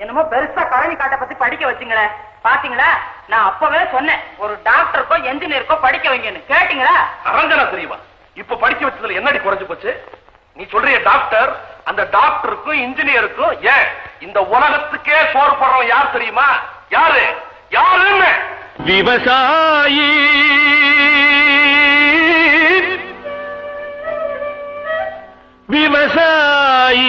என்னமோ பெருசா கழனி காட்டை பத்தி படிக்க வச்சுங்களேன் பாத்தீங்களா? நான் அப்பவே சொன்னேன் ஒரு டாக்டருக்கோ என்ஜினியருக்கோ படிக்க வைங்கன்னு. கேட்டீங்களா? அரஞ்சனா தெரியுமா இப்ப படிக்க வச்சதுல என்னடி குறைஞ்சு போச்சு? நீ சொல்றிய டாக்டர் அந்த டாக்டருக்கும் இன்ஜினியருக்கும் ஏன்? இந்த உலகத்துக்கே சோறு போடுறவன் யார் தெரியுமா? யாரு? யாருன்னு. விவசாயி. விவசாயி.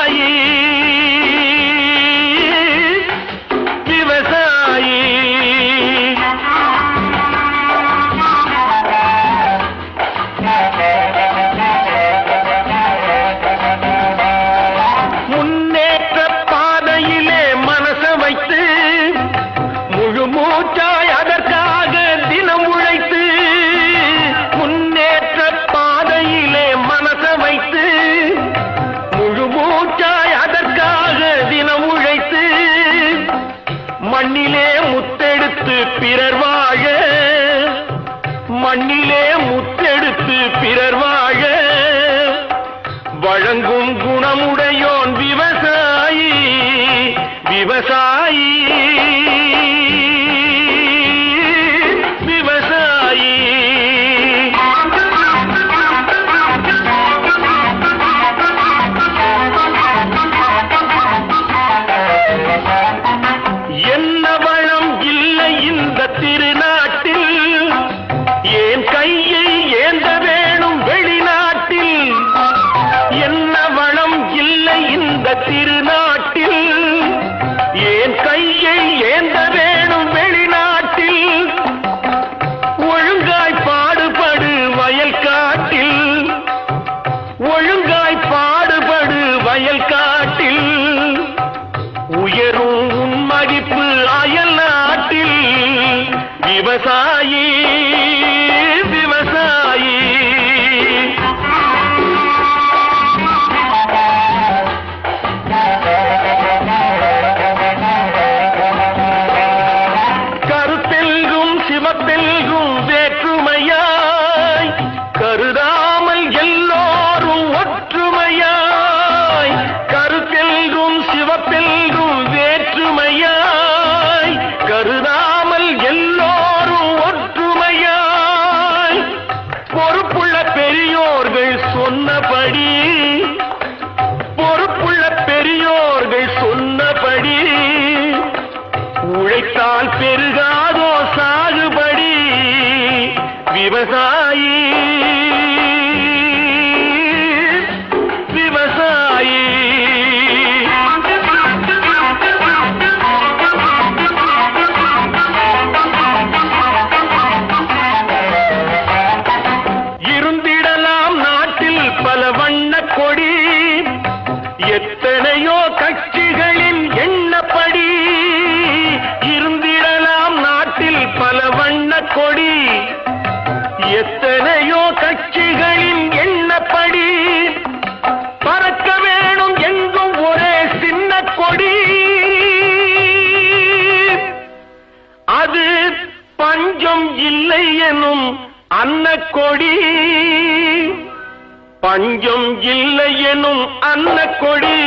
கொடி.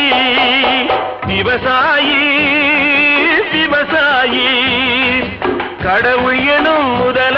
விவசாயி விவசாயி கடவுள் எனும் முதல்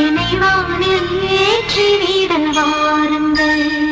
என்னை வானில் ஏற்றி வீடல் வாருங்கள்.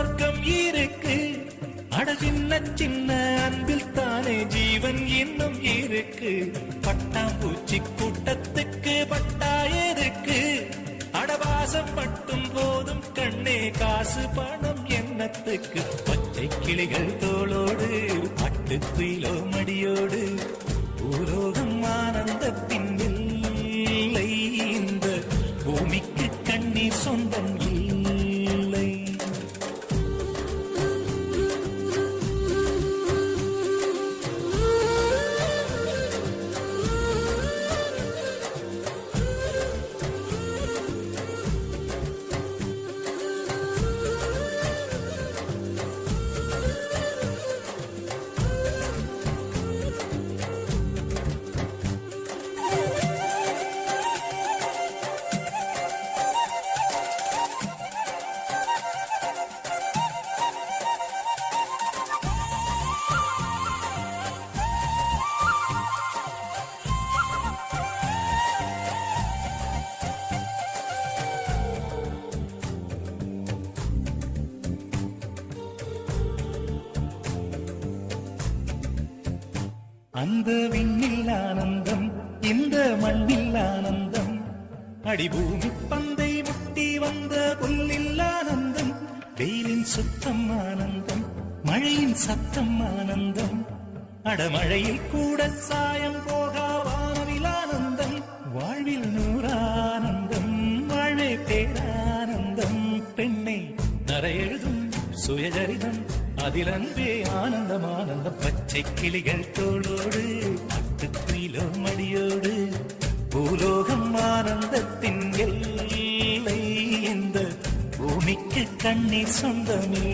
மார்க்கம் இருக்கு. அட சின்ன சின்ன அன்பில் தானே ஜீவன் இன்னும் இருக்கு. பட்டாம்பூச்சி கூட்டத்துக்கு பட்டா இருக்கு அடவாசம் மட்டும் போதும் கண்ணே காசு பணம் எண்ணத்துக்கு பச்சை கிளிகள் தோளோடு பட்டுக்குயிலோ அந்த விண்ணில் ஆனந்தம் இந்த மண்ணில் ஆனந்தம். அடிபூமி பந்தை முட்டி வந்த புல்லில் ஆனந்தம். வெயிலின் சுத்தம் ஆனந்தம் மழையின் சத்தம் ஆனந்தம். அடமழையில் கூட சாயம் போகா வானவில் ஆனந்தம். வாழ்வில் நூறானந்தம் வாழ்வே பேரானந்தம். பெண்ணை நரையெழுதும் சுயஜரிதம் அதில் அன்பே ஆனந்தம் ஆனந்தம். பச்சை கிளிகள் தோளோடு பட்டுக்குயிலோ மடியோடு பூலோகம் ஆனந்தத்தின் எல்லை இந்த பூமிக்கு கண்ணீர் சொந்தமே